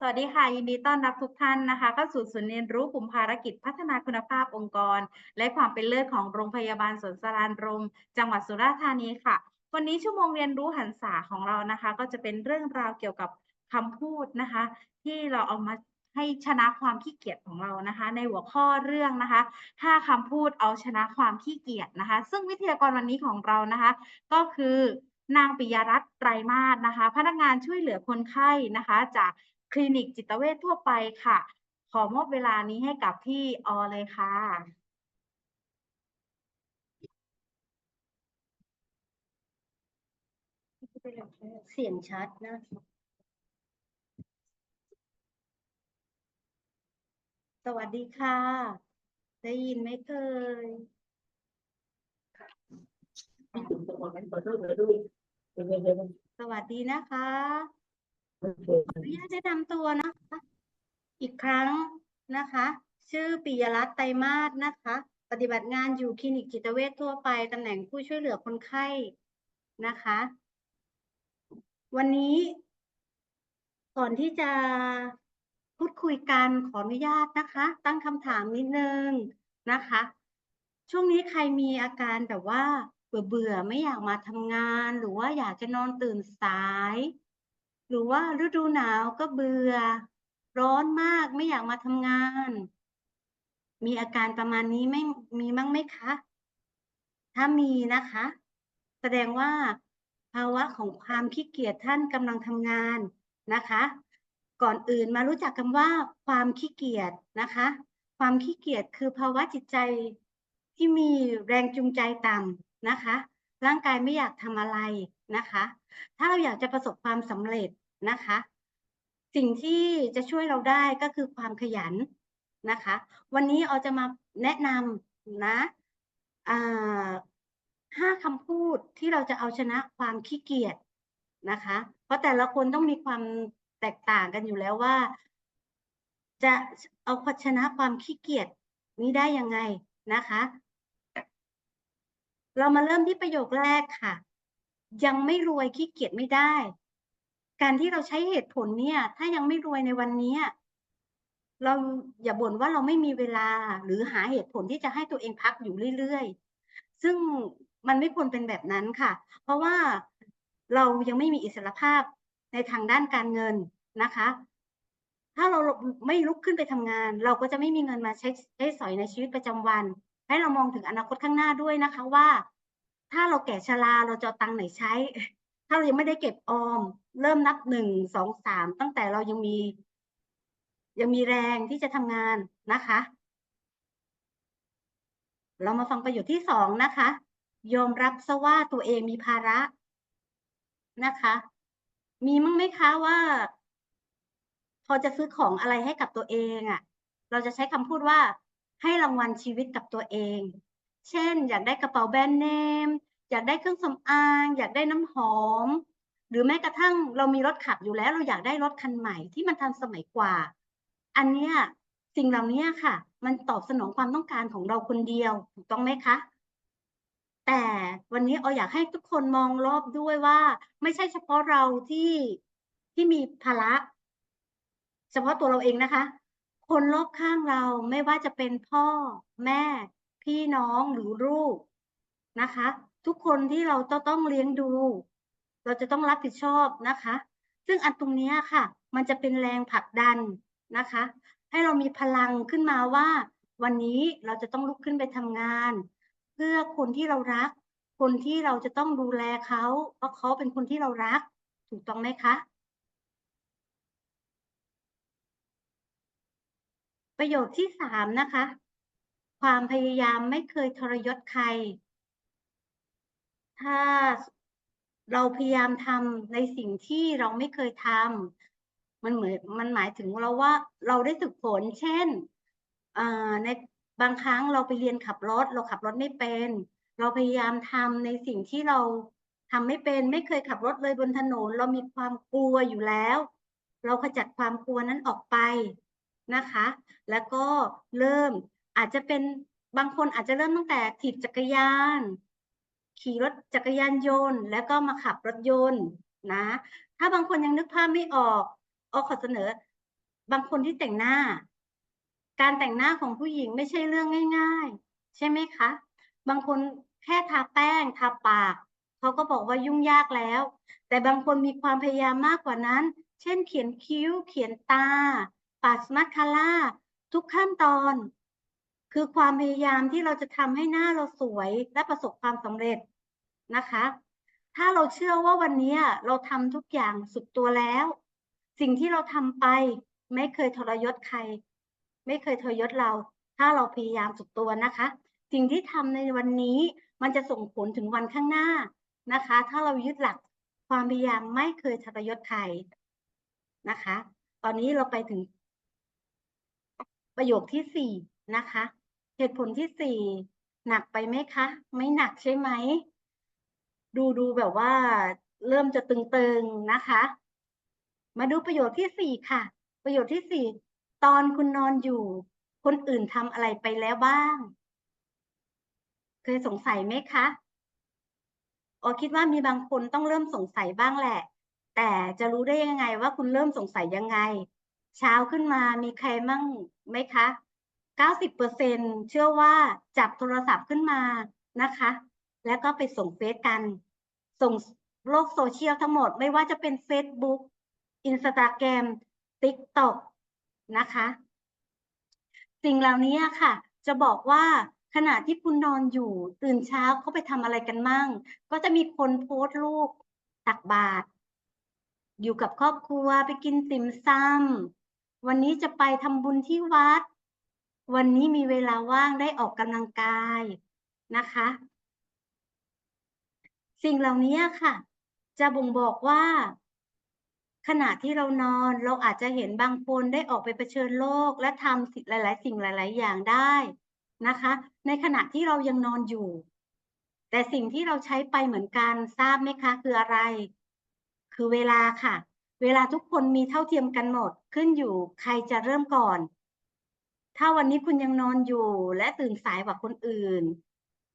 สวัสดีค่ะ ยินดีต้อนรับทุกท่านนะคะเข้าสู่ศูนย์เรียนรู้กลุ่มภารกิจพัฒนาคุณภาพองค์กร และความเป็นเลิศของโรงพยาบาลสวนสรานรม จังหวัดสุราษฎร์ธานีค่ะ วันนี้ชั่วโมงเรียนรู้หันษาของเรานะคะ ก็จะเป็นเรื่องราวเกี่ยวกับคำพูดนะคะ ที่เราเอามาให้ชนะความขี้เกียจของเรานะคะ ในหัวข้อเรื่องนะคะถ้าคำพูดเอาชนะความขี้เกียจนะคะ ซึ่งวิทยากรวันนี้ของเรานะคะ ก็คือนางปิยรัตน์ไตรมาสนะคะ พนักงานช่วยเหลือคนไข้นะคะ จาก คลินิกจิตเวชทั่วไปค่ะ ขอมอบเวลานี้ให้กับพี่ออเลยค่ะ เสียงชัดนะ สวัสดีค่ะ ได้ยินไหมเคยสวัสดีนะคะ ขออนุญาตแนะนำตัวนะคะ อีกครั้งนะคะ ชื่อปิยรัตน์ไตรมาสนะคะ ปฏิบัติงานอยู่คลินิกจิตเวชทั่วไปตำแหน่งผู้ช่วยเหลือคนไข้นะคะ วันนี้ ก่อนที่จะพูดคุยกันขออนุญาตนะคะ ตั้งคำถามนิดนึงนะคะ ช่วงนี้ใครมีอาการแบบว่า เบื่อเบื่อไม่อยากมาทำงาน หรือว่าอยากจะนอนตื่นสาย หรือว่าฤดูหนาวก็เบื่อ ร้อนมากไม่อยากมาทำงาน มีอาการประมาณนี้ไม่มีมั้งไหมคะ ถ้ามีนะคะ แสดงว่าภาวะของความขี้เกียจท่านกำลังทำงานนะคะ ก่อนอื่นมารู้จักคำว่าความขี้เกียจนะคะ ความขี้เกียจคือภาวะจิตใจที่มีแรงจูงใจต่ำนะคะ ร่างกายไม่อยากทำอะไรนะคะ ถ้าเราอยากจะประสบความสำเร็จนะคะ สิ่งที่จะช่วยเราได้ก็คือความขยันนะคะ วันนี้ออจะมาแนะนำนะห้าคำพูดที่เราจะเอาชนะความขี้เกียจนะคะ เพราะแต่ละคนต้องมีความแตกต่างกันอยู่แล้วว่า จะเอาชนะความขี้เกียจนี้ได้ยังไงนะคะ เรามาเริ่มที่ประโยคแรกค่ะ ยังไม่รวยขี้เกียจไม่ได้ การที่เราใช้เหตุผลเนี่ย ถ้ายังไม่รวยในวันนี้ เราอย่าบ่นว่าเราไม่มีเวลาหรือหาเหตุผลที่จะให้ตัวเองพักอยู่เรื่อยๆ ซึ่งมันไม่ควรเป็นแบบนั้นค่ะ เพราะว่าเรายังไม่มีอิสรภาพในทางด้านการเงินนะคะ ถ้าเราไม่ลุกขึ้นไปทำงาน เราก็จะไม่มีเงินมาใช้ใช้สอยในชีวิตประจำวัน ให้เรามองถึงอนาคตข้างหน้าด้วยนะคะว่า ถ้าเราแก่ชราเราจะตังค์ไหนใช้ ถ้าเรายังไม่ได้เก็บออม เริ่มนับหนึ่งสองสามตั้งแต่เรายังมี ยังมีแรงที่จะทำงานนะคะ เรามาฟังประโยคที่สองนะคะยอมรับซะว่าตัวเองมีภาระนะคะ มีมั้งไหมคะว่า พอจะซื้อของอะไรให้กับตัวเองอะ่ะ เราจะใช้คำพูดว่า ให้รางวัลชีวิตกับตัวเอง เช่น อยากได้กระเป๋าแบรนด์เนม อยากได้เครื่องสำอาง อยากได้น้ำหอม หรือแม้กระทั่งเรามีรถขับอยู่แล้ว เราอยากได้รถคันใหม่ที่มันทันสมัยกว่า อันเนี้ยสิ่งเหล่านี้ค่ะ มันตอบสนองความต้องการของเราคนเดียวถูกต้องไหมคะแต่วันนี้เราอยากให้ทุกคนมองรอบด้วยว่า ไม่ใช่เฉพาะเราที่ที่มีภาระ เฉพาะตัวเราเองนะคะ คนรอบข้างเราไม่ว่าจะเป็นพ่อแม่ พี่น้องหรือลูกนะคะ ทุกคนที่เราต้องเลี้ยงดู เราจะต้องรับผิดชอบนะคะ ซึ่งอันตรงนี้ค่ะ มันจะเป็นแรงผลักดันนะคะ ให้เรามีพลังขึ้นมาว่า วันนี้เราจะต้องลุกขึ้นไปทำงาน เพื่อคนที่เรารัก คนที่เราจะต้องดูแลเขาเพราะเขาเป็นคนที่เรารัก ถูกต้องไหมคะ ประโยคที่สามนะคะ ความพยายามไม่เคยทรยศใคร ถ้าเราพยายามทำในสิ่งที่เราไม่เคยทำมันเหมือนมันหมายถึงเราว่าเราได้ฝึกฝนเช่นในบางครั้งเราไปเรียนขับรถ เราขับรถไม่เป็น เราพยายามทำในสิ่งที่เราทำไม่เป็น ไม่เคยขับรถเลยบนถนน เรามีความกลัวอยู่แล้ว เราขจัดความกลัวนั้นออกไป นะคะ แล้วก็เริ่มอาจจะเป็นบางคนอาจจะเริ่มตั้งแต่ถีบจักรยาน ขี่รถจักรยานยนต์ แล้วก็มาขับรถยนต์นะ ถ้าบางคนยังนึกภาพไม่ออกออขอเสนอ บางคนที่แต่งหน้า การแต่งหน้าของผู้หญิงไม่ใช่เรื่องง่าย ๆ ใช่ไหมคะ บางคนแค่ทาแป้งทาปากเขาก็บอกว่ายุ่งยากแล้ว แต่บางคนมีความพยายามมากกว่านั้น เช่น เขียนคิ้ว เขียนตา ปัดมัสคาร่าทุกขั้นตอน คือความพยายามที่เราจะทำให้หน้าเราสวยและประสบความสำเร็จนะคะ ถ้าเราเชื่อว่าวันนี้เราทำทุกอย่างสุดตัวแล้ว สิ่งที่เราทำไปไม่เคยทรยศใคร ไม่เคยทรยศเรา ถ้าเราพยายามสุดตัวนะคะ สิ่งที่ทำในวันนี้มันจะส่งผลถึงวันข้างหน้านะคะ ถ้าเรายึดหลักความพยายามไม่เคยทรยศใครนะคะ ตอนนี้เราไปถึง ประโยคที่สี่นะคะ เหตุผลที่สี่หนักไปไหมคะ ไม่หนักใช่ไหม ดูดูแบบว่าเริ่มจะตึงๆนะคะ มาดูประโยคที่สี่ค่ะ ประโยคที่สี่ตอนคุณนอนอยู่ คนอื่นทำอะไรไปแล้วบ้าง เคยสงสัยไหมคะออคิดว่ามีบางคนต้องเริ่มสงสัยบ้างแหละ แต่จะรู้ได้ยังไงว่าคุณเริ่มสงสัยยังไง เช้าขึ้นมามีใครมั่งไหมคะเก้าสิบเปอร์เซ็นเชื่อว่าจับโทรศัพท์ขึ้นมานะคะ แล้วก็ไปส่งเฟซกัน ส่งโลกโซเชียลทั้งหมดไม่ว่าจะเป็น Facebook Instagram TikTok นะคะ สิ่งเหล่านี้ค่ะ จะบอกว่าขณะที่คุณนอนอยู่ตื่นเช้าเขาไปทำอะไรกันมั่ง ก็จะมีคนโพสต์รูปตักบาตรอยู่กับครอบครัวไปกินติ่มซำ วันนี้จะไปทำบุญที่วัด วันนี้มีเวลาว่างได้ออกกำลังกายนะคะ สิ่งเหล่านี้ค่ะ จะบ่งบอกว่า ขณะที่เรานอนเราอาจจะเห็นบางคนได้ออกไปเผชิญโลก และทำหลาย ๆ สิ่งหลาย ๆ อย่างได้นะคะ ในขณะที่เรายังนอนอยู่ แต่สิ่งที่เราใช้ไปเหมือนกันทราบไหมคะ คืออะไร คือเวลาค่ะ เวลาทุกคนมีเท่าเทียมกันหมด ขึ้นอยู่ใครจะเริ่มก่อน ถ้าวันนี้คุณยังนอนอยู่ และตื่นสายกว่าคนอื่น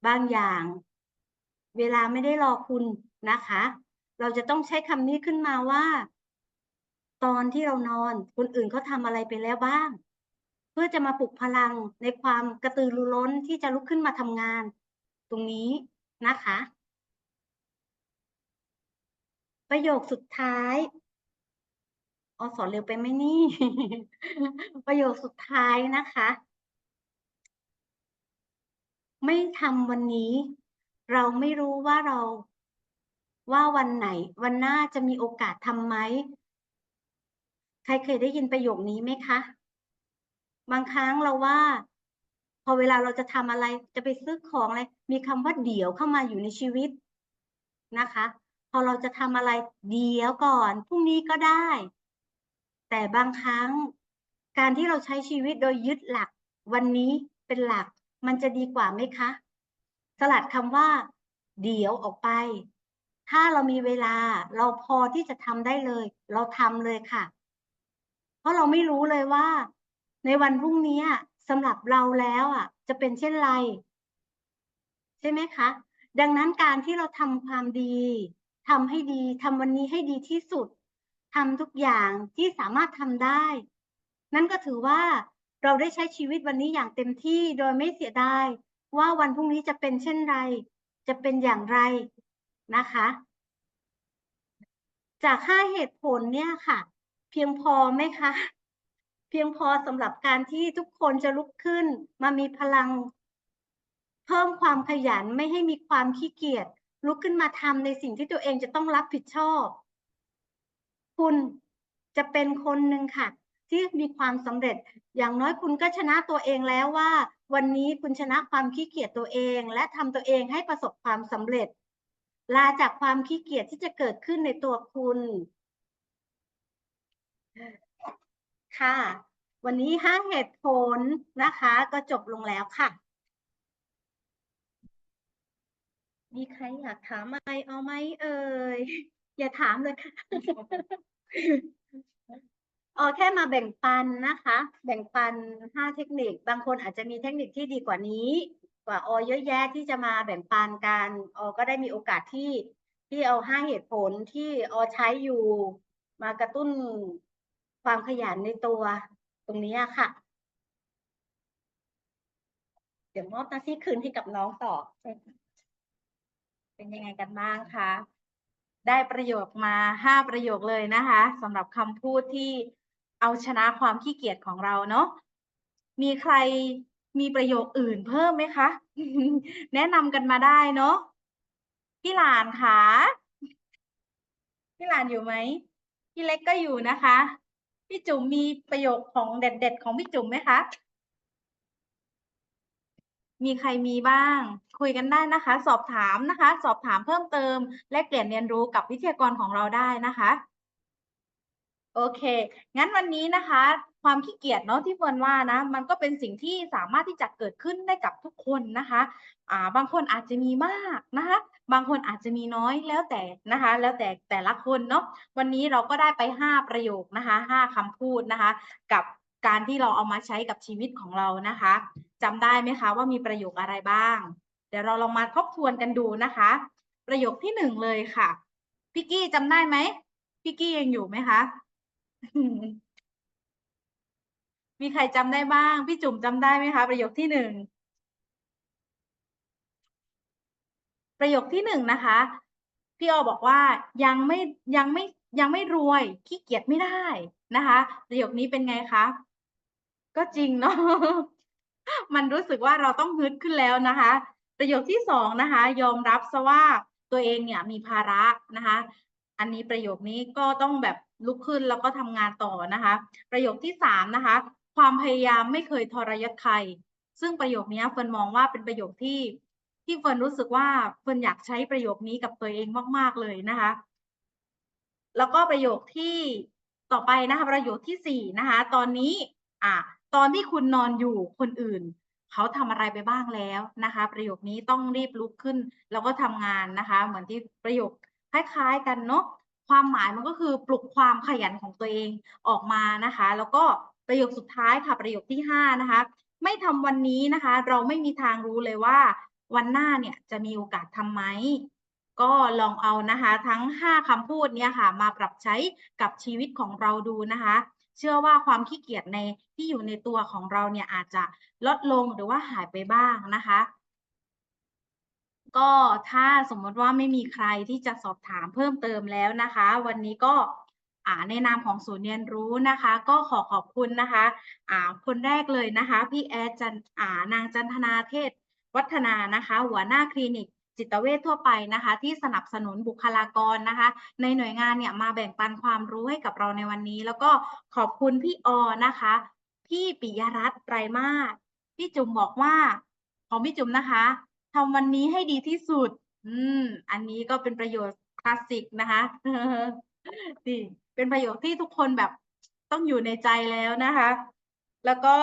บางอย่าง เวลาไม่ได้รอคุณนะคะ เราจะต้องใช้คำนี้ขึ้นมาว่า ตอนที่เรานอนคนอื่นเขาทำอะไรไปแล้วบ้าง เพื่อจะมาปลุกพลังในความกระตือรือร้นที่จะลุกขึ้นมาทำงาน ตรงนี้นะคะ ประโยคสุดท้าย ออสอนเร็วไปไหมนี่ ประโยคสุดท้ายนะคะ ไม่ทำวันนี้ เราไม่รู้ว่าเรา ว่าวันไหน วันหน้าจะมีโอกาสทำไหมใครเคยได้ยินประโยคนี้ไหมคะ บางครั้งเราว่า พอเวลาเราจะทำอะไร จะไปซื้อของอะไร มีคำว่าเดี๋ยวเข้ามาอยู่ในชีวิตนะคะ พอเราจะทำอะไรเดี๋ยวก่อน พรุ่งนี้ก็ได้ แต่บางครั้งการที่เราใช้ชีวิตโดยยึดหลัก วันนี้เป็นหลัก มันจะดีกว่าไหมคะ สลัดคำว่า เดี๋ยวออกไป ถ้าเรามีเวลาเราพอที่จะทำได้เลย เราทำเลยค่ะ เพราะเราไม่รู้เลยว่า ในวันพรุ่งนี้สำหรับเราแล้วอะ จะเป็นเช่นไร ใช่ไหมคะ ดังนั้นการที่เราทำความดีทำให้ดีทำวันนี้ให้ดีที่สุด ทำทุกอย่างที่สามารถทำได้ นั่นก็ถือว่าเราได้ใช้ชีวิตวันนี้อย่างเต็มที่โดยไม่เสียดายว่าวันพรุ่งนี้จะเป็นเช่นไร จะเป็นอย่างไรนะคะ จากห้าเหตุผลเนี่ยค่ะ เพียงพอไหมคะ เพียงพอสำหรับการที่ทุกคนจะลุกขึ้น มามีพลัง เพิ่มความขยันไม่ให้มีความขี้เกียจลุกขึ้นมาทำในสิ่งที่ตัวเองจะต้องรับผิดชอบ คุณจะเป็นคนหนึ่งค่ะ ที่มีความสำเร็จ อย่างน้อยคุณก็ชนะตัวเองแล้วว่า วันนี้คุณชนะความขี้เกียจตัวเอง และทำตัวเองให้ประสบความสำเร็จ ลาจากความขี้เกียจที่จะเกิดขึ้นในตัวคุณค่ะ วันนี้ห้าเหตุผลนะคะ ก็จบลงแล้วค่ะ มีใครอยากถามอะไรเอาไหมเอ่ย อย่าถามเลยค่ะอ๋อแค่มาแบ่งปันนะคะ แบ่งปันห้าเทคนิค บางคนอาจจะมีเทคนิคที่ดีกว่านี้ กว่าออเยอะแยะที่จะมาแบ่งปันกันออก็ได้มีโอกาสที่ที่เอาห้าเหตุผลที่ออใช้อยู่ มากระตุ้นความขยันในตัวตรงนี้ค่ะ เดี๋ยวมอบหน้าที่คืนให้กับน้องต่อ เป็นยังไงกันบ้างคะ ได้ประโยคมาห้าประโยคเลยนะคะสำหรับคำพูดที่เอาชนะความขี้เกียจของเราเนาะมีใครมีประโยคอื่นเพิ่มไหมคะ แนะนำกันมาได้เนาะพี่หลานคะพี่หลานอยู่ไหมพี่เล็กก็อยู่นะคะ พี่จุ๋มมีประโยคของเด็ดๆของพี่จุ๋มไหมคะ มีใครมีบ้าง คุยกันได้นะคะ สอบถามนะคะ สอบถามเพิ่มเติม และเปลี่ยนเรียนรู้กับวิทยากรของเราได้นะคะ โอเค งั้นวันนี้นะคะ ความขี้เกียจเนาะที่เฟิร์นว่านะ มันก็เป็นสิ่งที่สามารถที่จะเกิดขึ้นได้กับทุกคนนะคะอ่าบางคนอาจจะมีมากนะคะ บางคนอาจจะมีน้อยแล้วแต่นะคะ แล้วแต่แต่ละคนเนาะวันนี้เราก็ได้ไปห้าประโยคนะคะห้าคำพูดนะคะ กับการที่เราเอามาใช้กับชีวิตของเรานะคะ จำได้ไหมคะว่ามีประโยคอะไรบ้าง เดี๋ยวเราลองมาทบทวนกันดูนะคะ ประโยคที่หนึ่งเลยค่ะพี่กี้จำได้ไหมพี่กี้ยังอยู่ไหมคะ มีใครจำได้บ้าง พี่จุ๋มจำได้ไหมคะ ประโยคที่หนึ่งประโยคที่หนึ่งนะคะ พี่ออบอกว่ายังไม่ยังไม่ยังไม่รวยขี้เกียจไม่ได้นะคะ ประโยคนี้เป็นไงคะ ก็จริงเนาะ มันรู้สึกว่าเราต้องฮึดขึ้นแล้วนะคะ ประโยคที่สองนะคะ ยอมรับซะว่าตัวเองเนี่ยมีภาระนะคะ อันนี้ประโยคนี้ก็ต้องแบบลุกขึ้นแล้วก็ทำงานต่อนะคะ ประโยคที่สามนะคะ ความพยายามไม่เคยทรยศใคร ซึ่งประโยคนี้เฟิร์นมองว่าเป็นประโยคที่ที่เฟิร์นรู้สึกว่าเฟิร์นอยากใช้ประโยคนี้กับตัวเองมาก ๆเลยนะคะ แล้วก็ประโยคที่ต่อไปนะคะ ประโยคที่สี่นะคะ ตอนนี้อะ ตอนที่คุณนอนอยู่คนอื่น เขาทำอะไรไปบ้างแล้วนะคะ ประโยคนี้ต้องรีบลุกขึ้น แล้วก็ทำงานนะคะ เหมือนที่ประโยคคล้ายๆ กันเนาะความหมายมันก็คือปลุกความขยันของตัวเองออกมานะคะ แล้วก็ประโยคสุดท้ายค่ะประโยคที่ห้านะคะ ไม่ทำวันนี้นะคะ เราไม่มีทางรู้เลยว่า วันหน้าเนี่ยจะมีโอกาสทำไหมก็ลองเอานะคะ ทั้ง 5คำพูดเนี่ยค่ะ มาปรับใช้กับชีวิตของเราดูนะคะ เชื่อว่าความขี้เกียจในที่อยู่ในตัวของเราเนี่ยอาจจะลดลงหรือว่าหายไปบ้างนะคะ ก็ถ้าสมมติว่าไม่มีใครที่จะสอบถามเพิ่มเติมแล้วนะคะ วันนี้ก็อ่าในนามของศูนย์เรียนรู้นะคะ ก็ขอขอบคุณนะคะอ่าคนแรกเลยนะคะ พี่แอดจันอ่านางจันทนาเทศวัฒนานะคะ หัวหน้าคลินิก จิตเวชทั่วไปนะคะ ที่สนับสนุนบุคลากรนะคะ ในหน่วยงานเนี่ยมาแบ่งปันความรู้ให้กับเราในวันนี้ แล้วก็ขอบคุณพี่ออนะคะ พี่ปิยรัตน์ไตรมาสพี่จุ๋มบอกว่าของพี่จุ๋มนะคะทำวันนี้ให้ดีที่สุด อืม อันนี้ก็เป็นประโยชน์คลาสสิกนะคะนี่เป็นประโยชน์ที่ทุกคนแบบต้องอยู่ในใจแล้วนะคะ แล้วก็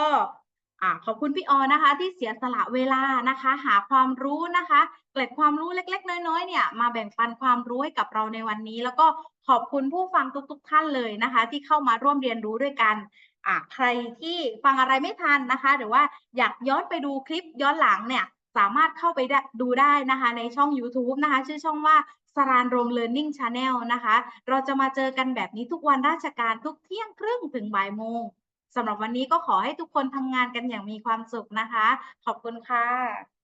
อ่าขอบคุณพี่ออนะคะ ที่เสียสละเวลานะคะ หาความรู้นะคะเกล็ดความรู้เล็ก ๆ น้อยๆเนี่ยมาแบ่งปันความรู้ให้กับเราในวันนี้ แล้วก็ขอบคุณผู้ฟังทุก ๆ ท่านเลยนะคะ ที่เข้ามาร่วมเรียนรู้ด้วยกันอ่าใครที่ฟังอะไรไม่ทันนะคะ หรือว่าอยากย้อนไปดูคลิปย้อนหลังเนี่ยสามารถเข้าไปดูได้นะคะ ในช่อง YouTube นะคะ ชื่อช่องว่าสรานโรม Learning Channel นะคะ เราจะมาเจอกันแบบนี้ทุกวันราชการทุกเที่ยงครึ่งถึงบ่ายโมง สำหรับวันนี้ก็ขอให้ทุกคนทำงานกันอย่างมีความสุขนะคะ ขอบคุณค่ะ